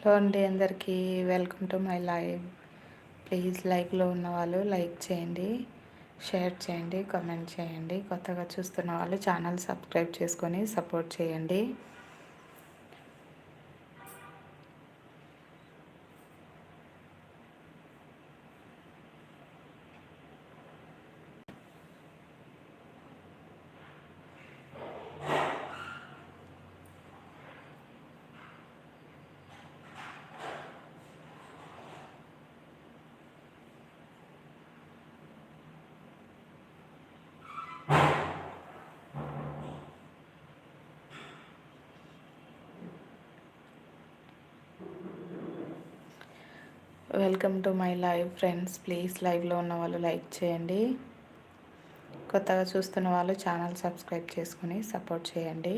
Hello అండి అందరికీ welcome to my live. Please లైవ్లో ఉన్న వాళ్ళు లైక్ చేయండి షేర్ చేయండి కామెంట్ చేయండి. కొత్తగా చూస్తున్న వాళ్ళు ఛానల్ సబ్స్క్రైబ్ చేసుకొని సపోర్ట్ చేయండి. Welcome to my live friends please లైవ్లో ఉన్న వాళ్ళు లైక్ చేయండి. కొత్తగా చూస్తున్న వాళ్ళు ఛానల్ సబ్స్క్రైబ్ చేసుకుని సపోర్ట్ చేయండి.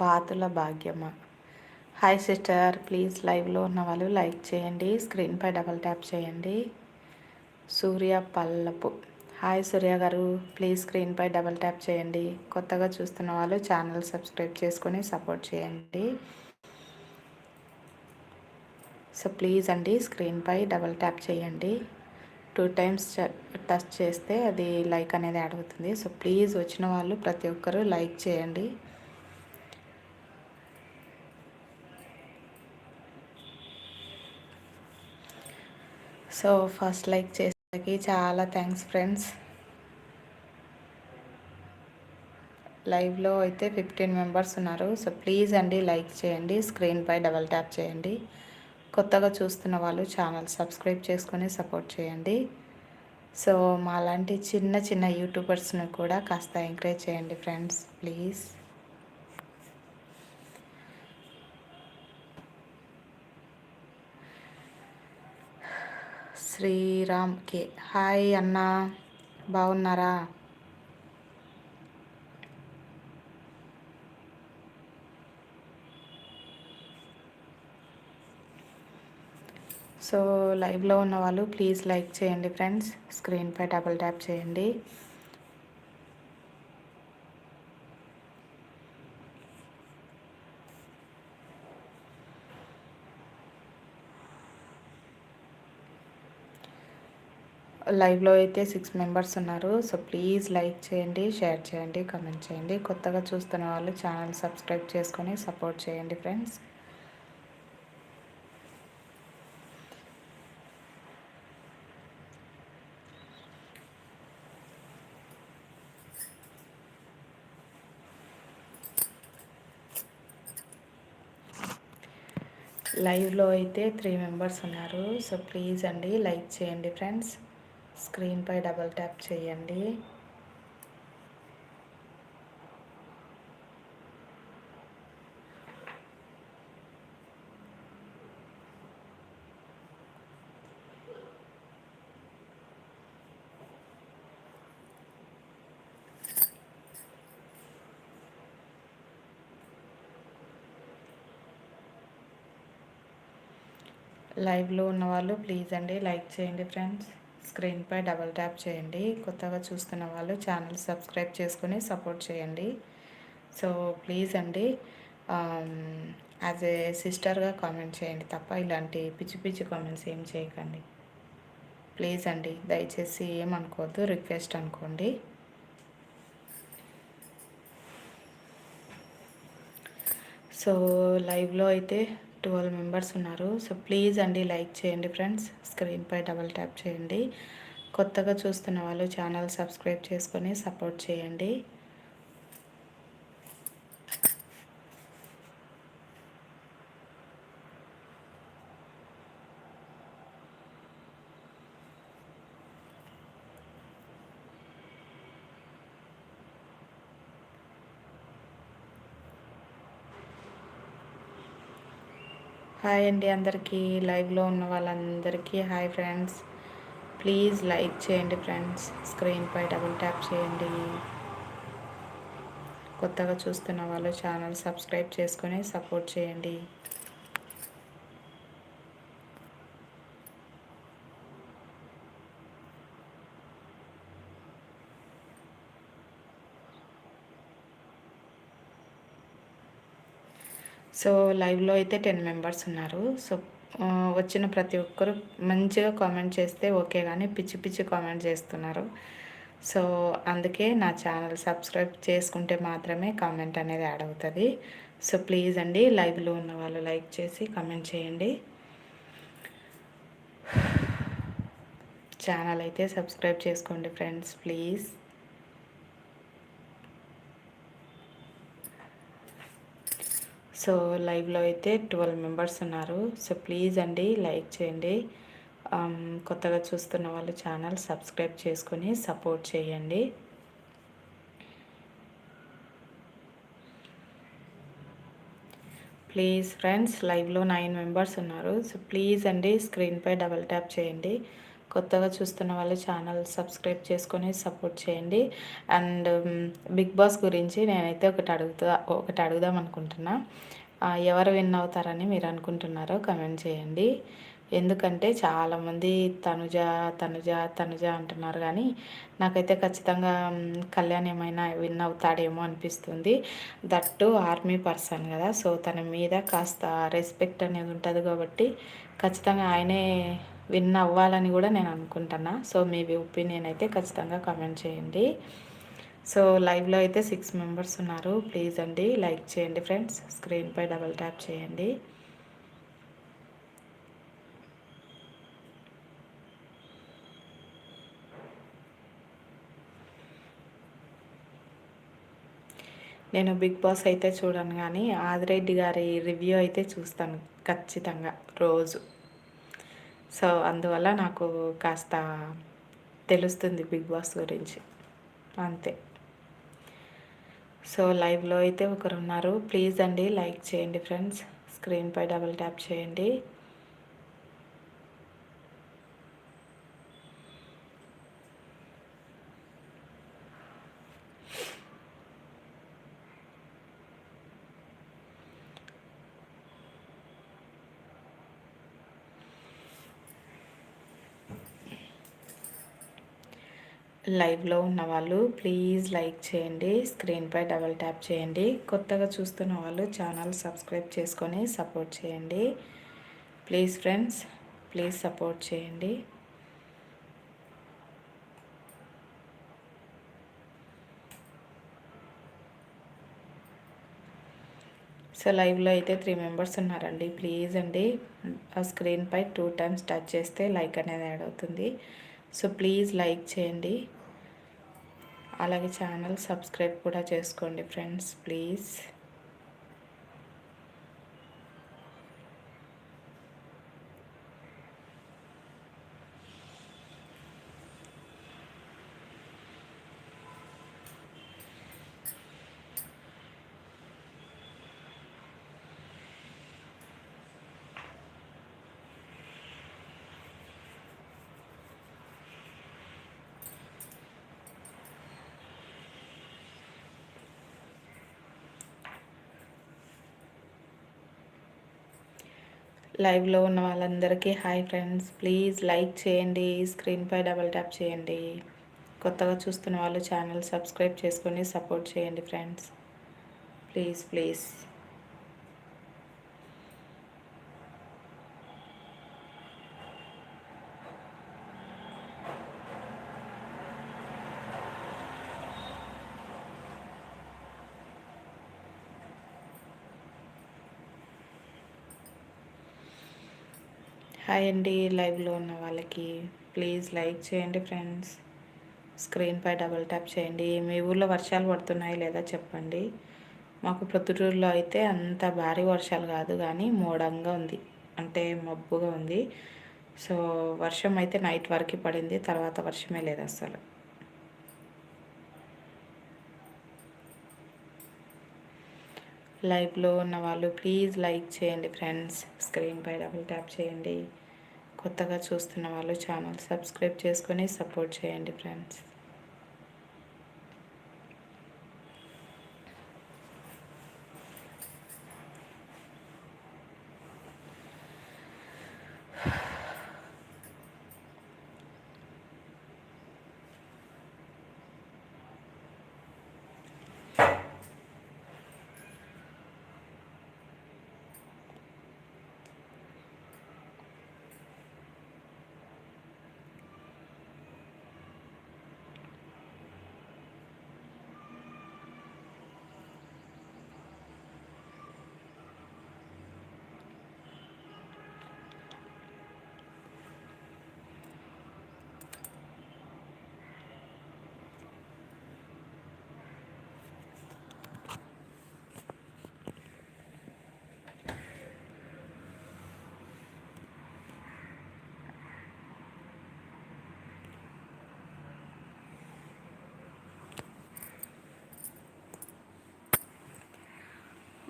బాతుల భాగ్యమా. హాయ్ సిస్టర్ ప్లీజ్ లైవ్లో ఉన్న వాళ్ళు లైక్ చేయండి. స్క్రీన్పై డబల్ ట్యాప్ చేయండి. సూర్య పల్లపు. హాయ్ సూర్య గారు. ప్లీజ్ స్క్రీన్పై డబల్ ట్యాప్ చేయండి. కొత్తగా చూస్తున్న వాళ్ళు ఛానల్ సబ్స్క్రైబ్ చేసుకొని సపోర్ట్ చేయండి. సో ప్లీజ్ అండి స్క్రీన్పై డబల్ ట్యాప్ చేయండి. టూ టైమ్స్ టచ్ చేస్తే అది లైక్ అనేది యాడ్ అవుతుంది. సో ప్లీజ్ వచ్చిన వాళ్ళు ప్రతి ఒక్కరూ లైక్ చేయండి. సో ఫస్ట్ లైక్ చేసేకి చాలా థ్యాంక్స్ ఫ్రెండ్స్. లైవ్లో అయితే ఫిఫ్టీన్ మెంబర్స్ ఉన్నారు. సో ప్లీజ్ అండి లైక్ చేయండి స్క్రీన్పై డబల్ ట్యాప్ చేయండి. కొత్తగా చూస్తున్న వాళ్ళు ఛానల్ సబ్స్క్రైబ్ చేసుకొని సపోర్ట్ చేయండి. సో మా లాంటి చిన్న చిన్న యూట్యూబర్స్ని కూడా కాస్త ఎంకరేజ్ చేయండి friends please. Sriram K. Hi అన్న. బాగున్నారా సో లైవ్లో ఉన్న వాళ్ళు ప్లీజ్ లైక్ చేయండి ఫ్రెండ్స్. స్క్రీన్పై డబుల్ ట్యాప్ చేయండి. లైవ్లో అయితే సిక్స్ మెంబర్స్ ఉన్నారు. సో ప్లీజ్ లైక్ చేయండి షేర్ చేయండి కమెంట్ చేయండి. కొత్తగా చూస్తున్న వాళ్ళు ఛానల్ సబ్స్క్రైబ్ చేసుకొని సపోర్ట్ చేయండి ఫ్రెండ్స్. లైవ్లో అయితే త్రీ మెంబర్స్ ఉన్నారు. సో ప్లీజ్ అండి లైక్ చేయండి ఫ్రెండ్స్. స్క్రీన్పై డబల్ ట్యాప్ చేయండి. లైవ్లో ఉన్న వాళ్ళు ప్లీజ్ అండి లైక్ చేయండి ఫ్రెండ్స్. స్క్రీన్పై డబల్ ట్యాప్ చేయండి. కొత్తగా చూస్తున్న వాళ్ళు ఛానల్ సబ్స్క్రైబ్ చేసుకొని సపోర్ట్ చేయండి. సో ప్లీజ్ అండి యాజ్ ఏ సిస్టర్గా కామెంట్ చేయండి తప్ప ఇలాంటి పిచ్చి పిచ్చి కామెంట్స్ ఏం చేయకండి. ప్లీజ్ అండి దయచేసి ఏమనుకోవద్దు రిక్వెస్ట్ అనుకోండి. సో సో లైవ్లో అయితే ట్వెల్వ్ మెంబర్స్ ఉన్నారు. సో ప్లీజ్ అండి లైక్ చేయండి ఫ్రెండ్స్. స్క్రీన్పై డబల్ ట్యాప్ చేయండి. కొత్తగా చూస్తున్న వాళ్ళు ఛానల్ సబ్స్క్రైబ్ చేసుకొని సపోర్ట్ చేయండి. హాయ్ అండి అందరికీ లైవ్లో ఉన్న వాళ్ళందరికీ హాయ్ ఫ్రెండ్స్. ప్లీజ్ లైక్ చేయండి ఫ్రెండ్స్ స్క్రీన్పై డబుల్ ట్యాప్ చేయండి. కొత్తగా చూస్తున్న వాళ్ళు ఛానల్ సబ్స్క్రైబ్ చేసుకొని సపోర్ట్ చేయండి. సో లైవ్లో అయితే టెన్ మెంబర్స్ ఉన్నారు. సో వచ్చిన ప్రతి ఒక్కరు మంచిగా కామెంట్ చేస్తే ఓకే కానీ పిచ్చి పిచ్చి కామెంట్ చేస్తున్నారు. సో అందుకే నా ఛానల్ సబ్స్క్రైబ్ చేసుకుంటే మాత్రమే కామెంట్ అనేది యాడ్ అవుతుంది. సో ప్లీజ్ అండి లైవ్లో ఉన్న వాళ్ళు లైక్ చేసి కామెంట్ చేయండి. ఛానల్ అయితే సబ్స్క్రైబ్ చేసుకోండి ఫ్రెండ్స్ ప్లీజ్. సో లైవ్లో అయితే ట్వెల్వ్ మెంబర్స్ ఉన్నారు. సో ప్లీజ్ అండి లైక్ చేయండి. కొత్తగా చూస్తున్న వాళ్ళు ఛానల్ సబ్స్క్రైబ్ చేసుకొని సపోర్ట్ చేయండి. ప్లీజ్ ఫ్రెండ్స్ లైవ్లో నైన్ మెంబర్స్ ఉన్నారు. సో ప్లీజ్ అండి స్క్రీన్పై డబల్ ట్యాప్ చేయండి. కొత్తగా చూస్తున్న వాళ్ళు ఛానల్ సబ్స్క్రైబ్ చేసుకొని సపోర్ట్ చేయండి. అండ్ బిగ్ బాస్ గురించి నేనైతే ఒకటి అడుగుతా ఒకటి అడుగుదాం అనుకుంటున్నా. ఎవరు విన్ అవుతారని మీరు అనుకుంటున్నారో కమెంట్ చేయండి. ఎందుకంటే చాలామంది తనుజ తనుజ తనుజ అంటున్నారు కానీ నాకైతే ఖచ్చితంగా కళ్యాణ్ ఏమైనా విన్ అవుతాడేమో అనిపిస్తుంది. దట్టు ఆర్మీ పర్సన్ కదా. సో తన మీద కాస్త రెస్పెక్ట్ అనేది ఉంటుంది కాబట్టి ఖచ్చితంగా ఆయనే విన్ అవ్వాలని కూడా నేను అనుకుంటున్నా. సో మీ ఒపీనియన్ అయితే ఖచ్చితంగా కామెంట్ చేయండి. సో లైవ్లో అయితే సిక్స్ మెంబర్స్ ఉన్నారు. ప్లీజ్ అండి లైక్ చేయండి ఫ్రెండ్స్ స్క్రీన్పై డబల్ ట్యాప్ చేయండి. నేను బిగ్ బాస్ అయితే చూడను కానీ ఆదిరెడ్డి గారి రివ్యూ అయితే చూస్తాను ఖచ్చితంగా రోజు. సో అందువల్ల నాకు కాస్త తెలుస్తుంది బిగ్ బాస్ గురించి. అంతే. సో లైవ్లో అయితే ఒకరు ఉన్నారు ప్లీజ్ అండి లైక్ చేయండి ఫ్రెండ్స్. స్క్రీన్పై డబుల్ ట్యాప్ చేయండి. లైవ్లో ఉన్న వాళ్ళు ప్లీజ్ లైక్ చేయండి స్క్రీన్పై డబల్ ట్యాప్ చేయండి. కొత్తగా చూస్తున్న వాళ్ళు ఛానల్ సబ్స్క్రైబ్ చేసుకొని సపోర్ట్ చేయండి. ప్లీజ్ ఫ్రెండ్స్ ప్లీజ్ సపోర్ట్ చేయండి. సో లైవ్లో అయితే త్రీ మెంబర్స్ ఉన్నారండి. ప్లీజ్ అండి ఆ స్క్రీన్పై టూ టైమ్స్ టచ్ చేస్తే లైక్ అనేది యాడ్ అవుతుంది. సో ప్లీజ్ లైక్ చేయండి. అలాగే ఛానల్ సబ్స్క్రైబ్ కూడా చేసుకోండి ఫ్రెండ్స్ ప్లీజ్ లైవ్లో ఉన్న వాళ్ళందరికీ హాయ్ ఫ్రెండ్స్. ప్లీజ్ లైక్ చేయండి స్క్రీన్పై డబల్ ట్యాప్ చేయండి. కొత్తగా చూస్తున్న వాళ్ళు ఛానల్ సబ్స్క్రైబ్ చేసుకొని సపోర్ట్ చేయండి ఫ్రెండ్స్. Please please. హాయ్ అండి లైవ్లో ఉన్న వాళ్ళకి. ప్లీజ్ లైక్ చేయండి ఫ్రెండ్స్ స్క్రీన్పై డబుల్ ట్యాప్ చేయండి. మీ ఊళ్ళో వర్షాలు పడుతున్నాయి లేదా చెప్పండి. మాకు ప్రొద్దుటూరులో అయితే అంత భారీ వర్షాలు కాదు కానీ మోడంగా ఉంది. అంటే మబ్బుగా ఉంది. సో వర్షం అయితే నైట్ వరకు పడింది. తర్వాత వర్షమే లేదు అసలు. లైవ్లో ఉన్న వాళ్ళు ప్లీజ్ లైక్ చేయండి ఫ్రెండ్స్. స్క్రీన్పై డబుల్ ట్యాప్ చేయండి. కొత్తగా చూస్తున్న వాళ్ళు ఛానల్ సబ్స్క్రైబ్ చేసుకొని సపోర్ట్ చేయండి ఫ్రెండ్స్.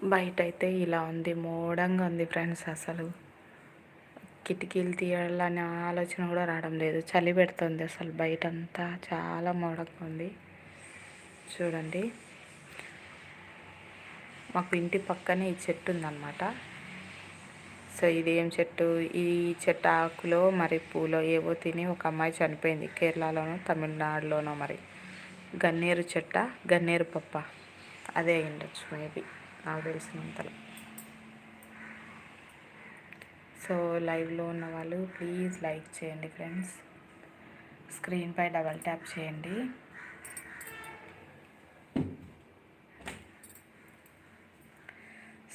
బయట అయితే ఇలా ఉంది మోడంగా ఉంది ఫ్రెండ్స్ అసలు. కిటికీలు తీయాలనే ఆలోచన కూడా రావడం లేదు. చలి పెడుతుంది అసలు బయట అంతా చాలా మోడంగా ఉంది. చూడండి. మాకు ఇంటి పక్కనే ఈ చెట్టు ఉందన్నమాట. సో ఇది ఏం చెట్టు? ఈ చెట్టు ఆకులో మరి పూలో ఏవో తిని ఒక అమ్మాయి చనిపోయింది. కేరళలోనో తమిళనాడులోనో మరి. గన్నేరు చెట్ట గన్నేరు పప్ప. అదే అయ్యుండొచ్చు మేబీ. నాకు తెలిసినంతలో సో లైవ్లో ఉన్న వాళ్ళు ప్లీజ్ లైక్ చేయండి ఫ్రెండ్స్. స్క్రీన్పై డబల్ ట్యాప్ చేయండి.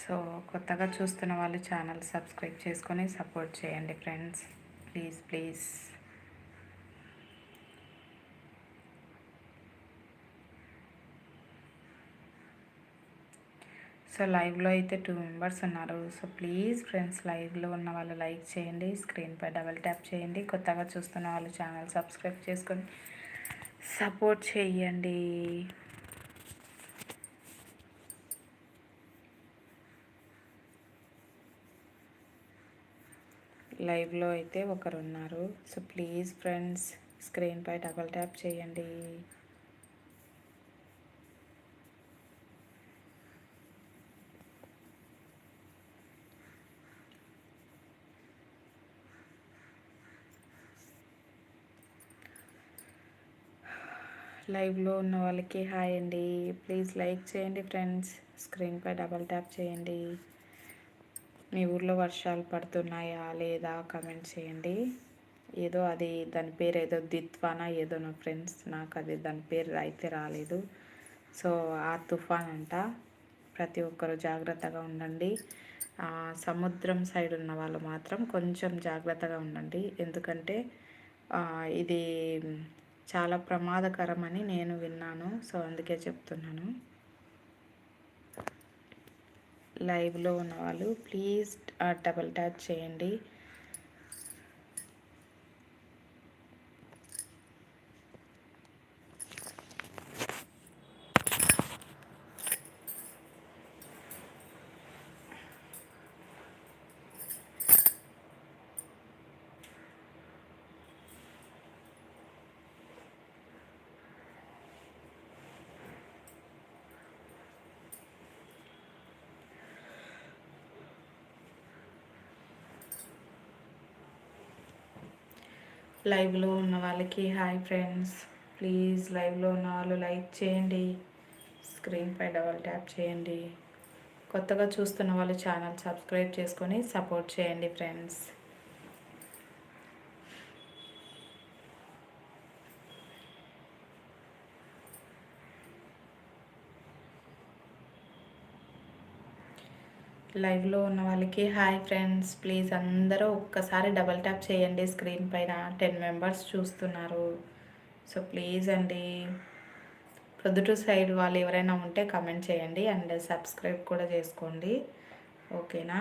సో కొత్తగా చూస్తున్న వాళ్ళు ఛానల్ సబ్స్క్రైబ్ చేసుకొని సపోర్ట్ చేయండి ఫ్రెండ్స్. Please please. సో లైవ్లో అయితే టూ మెంబర్స్ ఉన్నారు. సో ప్లీజ్ ఫ్రెండ్స్ లైవ్లో ఉన్న వాళ్ళు లైక్ చేయండి స్క్రీన్పై డబల్ ట్యాప్ చేయండి. కొత్తగా చూస్తున్న వాళ్ళు ఛానల్ సబ్స్క్రైబ్ చేసుకొని సపోర్ట్ చేయండి. లైవ్లో అయితే ఒకరు ఉన్నారు సో ప్లీజ్ ఫ్రెండ్స్ స్క్రీన్పై డబల్ ట్యాప్ చేయండి. లైవ్లో ఉన్న వాళ్ళకి హాయ్ అండి. ప్లీజ్ లైక్ చేయండి ఫ్రెండ్స్. స్క్రీన్పై డబల్ ట్యాప్ చేయండి. మీ ఊర్లో వర్షాలు పడుతున్నాయా లేదా కమెంట్ చేయండి. ఏదో అది దాని పేరు ఏదో దిత్వానా ఏదో నా ఫ్రెండ్స్ నాకు అది దాని పేరు అయితే రాలేదు. సో ఆ తుఫాన్ అంట. ప్రతి ఒక్కరు జాగ్రత్తగా ఉండండి. సముద్రం సైడ్ ఉన్న వాళ్ళు మాత్రం కొంచెం జాగ్రత్తగా ఉండండి. ఎందుకంటే ఇది చాలా ప్రమాదకరమని నేను విన్నాను. సో అందుకే చెప్తున్నాను. లైవ్లో ఉన్న వాళ్ళు ప్లీజ్ డబల్ ట్యాప్ చేయండి. లైవ్లో ఉన్న వాళ్ళకి హాయ్ ఫ్రెండ్స్. ప్లీజ్ లైవ్లో ఉన్న వాళ్ళు లైక్ చేయండి. స్క్రీన్పై డబల్ ట్యాప్ చేయండి. కొత్తగా చూస్తున్న వాళ్ళు ఛానల్ సబ్స్క్రైబ్ చేసుకొని సపోర్ట్ చేయండి ఫ్రెండ్స్. లైవ్లో ఉన్న వాళ్ళకి హాయ్ ఫ్రెండ్స్ ప్లీజ్ అందరూ ఒక్కసారి డబల్ ట్యాప్ చేయండి. స్క్రీన్ పైన టెన్ మెంబర్స్ చూస్తున్నారు. సో ప్లీజ్ అండి. ప్రొద్దుటూరు సైడ్ వాళ్ళు ఎవరైనా ఉంటే కమెంట్ చేయండి అండ్ సబ్స్క్రైబ్ కూడా చేసుకోండి. ఓకేనా?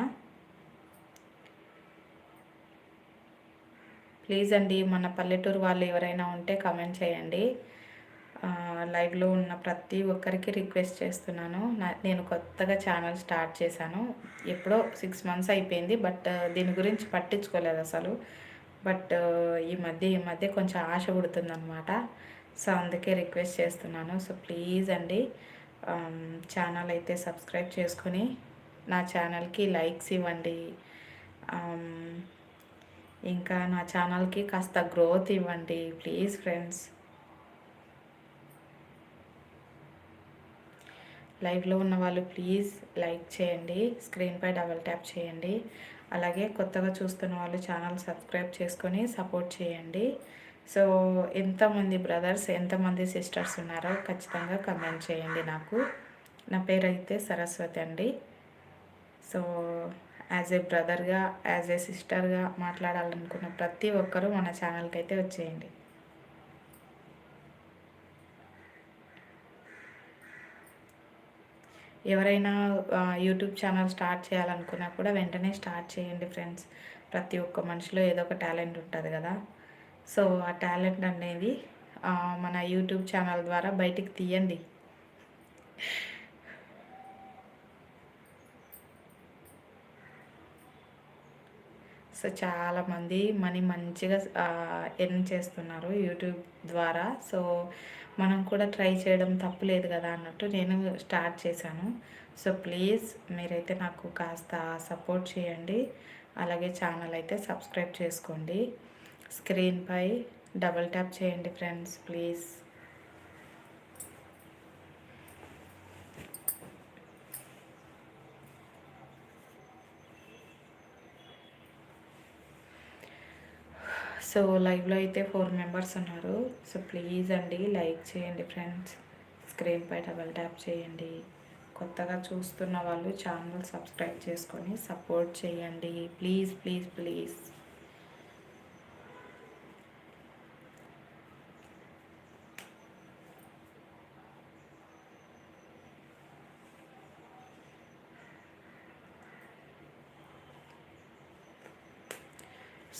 ప్లీజ్ అండి మన పల్లెటూరు వాళ్ళు ఎవరైనా ఉంటే కమెంట్ చేయండి. లైవ్లో ఉన్న ప్రతి ఒక్కరికి రిక్వెస్ట్ చేస్తున్నాను. నేను కొత్తగా ఛానల్ స్టార్ట్ చేశాను. ఎప్పుడో సిక్స్ మంత్స్ అయిపోయింది బట్ దీని గురించి పట్టించుకోలేదు అసలు. బట్ ఈ మధ్య ఈ మధ్య కొంచెం ఆశ పుడుతుందనమాట సో అందుకే రిక్వెస్ట్ చేస్తున్నాను. సో ప్లీజ్ అండి ఛానల్ అయితే సబ్స్క్రైబ్ చేసుకొని నా ఛానల్కి లైక్స్ ఇవ్వండి. ఇంకా నా ఛానల్కి కాస్త గ్రోత్ ఇవ్వండి ప్లీజ్ ఫ్రెండ్స్. లైవ్లో ఉన్న వాళ్ళు ప్లీజ్ లైక్ చేయండి స్క్రీన్పై డబల్ ట్యాప్ చేయండి. అలాగే కొత్తగా చూస్తున్న వాళ్ళు ఛానల్ సబ్స్క్రైబ్ చేసుకొని సపోర్ట్ చేయండి. సో ఎంతమంది బ్రదర్స్ ఎంతమంది సిస్టర్స్ ఉన్నారో ఖచ్చితంగా కమెంట్ చేయండి నాకు. నా పేరు అయితే సరస్వతి అండి. సో యాజ్ ఏ బ్రదర్గా యాజ్ ఏ సిస్టర్గా మాట్లాడాలనుకున్న ప్రతి ఒక్కరూ మన ఛానల్కి అయితే వచ్చేయండి. ఎవరైనా యూట్యూబ్ ఛానల్ స్టార్ట్ చేయాలనుకున్నా కూడా వెంటనే స్టార్ట్ చేయండి ఫ్రెండ్స్. ప్రతి ఒక్క మనిషిలో ఏదో ఒక టాలెంట్ ఉంటుంది కదా. సో ఆ టాలెంట్ అనేది మన యూట్యూబ్ ఛానల్ ద్వారా బయటికి తీయండి. సో చాలామంది మనీ మంచిగా ఎర్న్ చేస్తున్నారు యూట్యూబ్ ద్వారా. సో మనం కూడా ట్రై చేయడం తప్పులేదు కదా అన్నట్టు నేను స్టార్ట్ చేశాను. సో ప్లీజ్ మీరైతే నాకు కాస్త సపోర్ట్ చేయండి. అలాగే ఛానల్ అయితే సబ్స్క్రైబ్ చేసుకోండి. స్క్రీన్పై డబల్ ట్యాప్ చేయండి ఫ్రెండ్స్ ప్లీజ్. సో లైవ్లో అయితే ఫోర్ మెంబర్స్ ఉన్నారు. సో ప్లీజ్ అండి లైక్ చేయండి ఫ్రెండ్స్. స్క్రీన్పై డబల్ ట్యాప్ చేయండి. కొత్తగా చూస్తున్న వాళ్ళు ఛానల్ సబ్స్క్రైబ్ చేసుకొని సపోర్ట్ చేయండి. Please please please.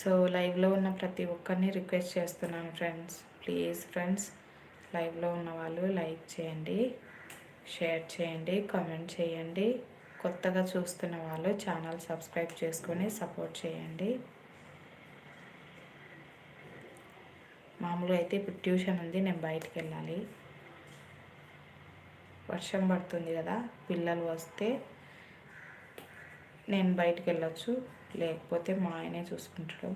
సో లైవ్లో ఉన్న ప్రతి ఒక్కరిని రిక్వెస్ట్ చేస్తున్నాను ఫ్రెండ్స్. ప్లీజ్ ఫ్రెండ్స్ లైవ్లో ఉన్న వాళ్ళు లైక్ చేయండి షేర్ చేయండి కామెంట్ చేయండి. కొత్తగా చూస్తున్న వాళ్ళు ఛానల్ సబ్స్క్రైబ్ చేసుకొని సపోర్ట్ చేయండి. మామూలుగా అయితే ఇప్పుడు ట్యూషన్ ఉంది నేను బయటికి వెళ్ళాలి. వర్షం పడుతుంది కదా పిల్లలు వస్తే నేను బయటికి వెళ్ళొచ్చు. లేకపోతే మా ఆయనే చూసుకుంటాడు.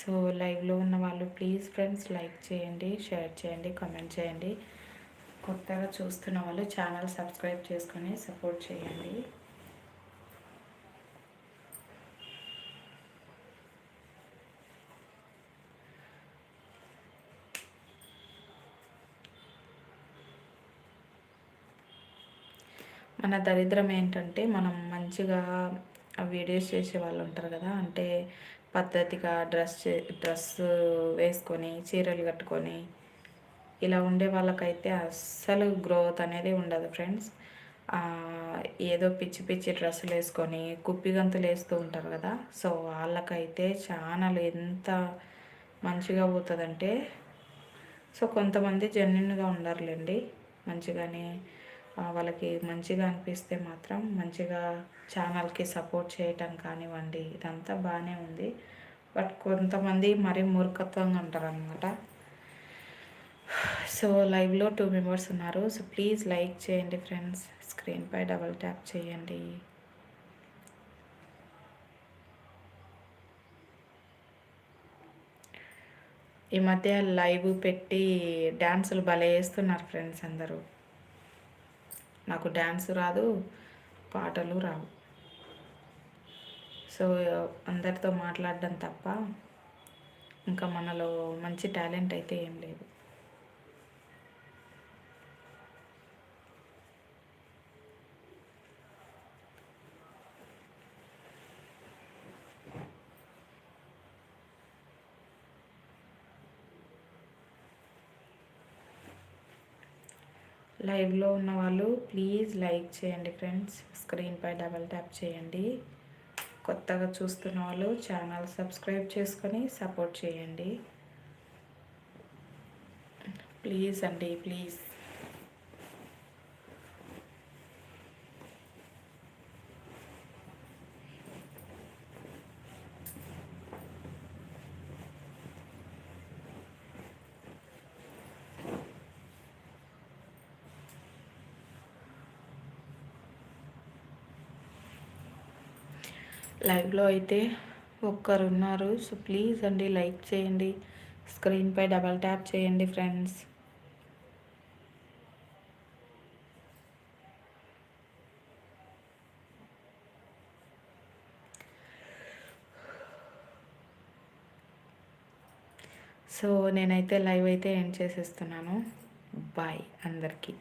సో లైవ్లో ఉన్న వాళ్ళు ప్లీజ్ ఫ్రెండ్స్ లైక్ చేయండి షేర్ చేయండి కమెంట్ చేయండి. కొత్తగా చూస్తున్న వాళ్ళు ఛానల్ సబ్స్క్రైబ్ చేసుకొని సపోర్ట్ చేయండి. మన దరిద్రం ఏంటంటే మనం మంచిగా వీడియోస్ చేసే వాళ్ళు ఉంటారు కదా అంటే పద్ధతిగా డ్రెస్ డ్రెస్ వేసుకొని చీరలు కట్టుకొని ఇలా ఉండే వాళ్ళకైతే అస్సలు గ్రోత్ అనేది ఉండదు ఫ్రెండ్స్. ఏదో పిచ్చి పిచ్చి డ్రెస్సులు వేసుకొని కుప్పి గంతులు వేస్తూ ఉంటారు కదా సో వాళ్ళకైతే ఛానల్ ఎంత మంచిగా పోతుందంటే సో కొంతమంది జెన్యున్గా ఉండరులేండి మంచిగానే వాళ్ళకి మంచిగా అనిపిస్తే మాత్రం మంచిగా ఛానల్కి సపోర్ట్ చేయటం కానివ్వండి ఇదంతా బాగానే ఉంది. బట్ కొంతమంది మరీ మూర్ఖత్వంగా ఉంటారు అనమాట సో లైవ్లో టూ మెంబర్స్ ఉన్నారు. సో ప్లీజ్ లైక్ చేయండి ఫ్రెండ్స్. స్క్రీన్పై డబల్ ట్యాప్ చేయండి. ఈ మధ్య లైవ్ పెట్టి డ్యాన్సులు భలే వేస్తున్నారు ఫ్రెండ్స్ అందరూ. నాకు డ్యాన్స్ రాదు పాటలు రావు. సో అందరితో మాట్లాడడం తప్ప ఇంకా మనలో మంచి టాలెంట్ అయితే ఏం లేదు. లైవ్లో ఉన్న వాళ్ళు ప్లీజ్ లైక్ చేయండి ఫ్రెండ్స్. స్క్రీన్పై డబల్ ట్యాప్ చేయండి. కొత్తగా చూస్తున్న వాళ్ళు ఛానల్ సబ్స్క్రైబ్ చేసుకొని సపోర్ట్ చేయండి. ప్లీజ్ అండి ప్లీజ్. లైవ్లో అయితే ఒక్కరు ఉన్నారు సో ప్లీజ్ అండి లైక్ చేయండి. స్క్రీన్పై డబల్ ట్యాప్ చేయండి ఫ్రెండ్స్. సో నేనైతే లైవ్ అయితే ఎండ్ చేసేస్తున్నాను. బాయ్ అందరికీ.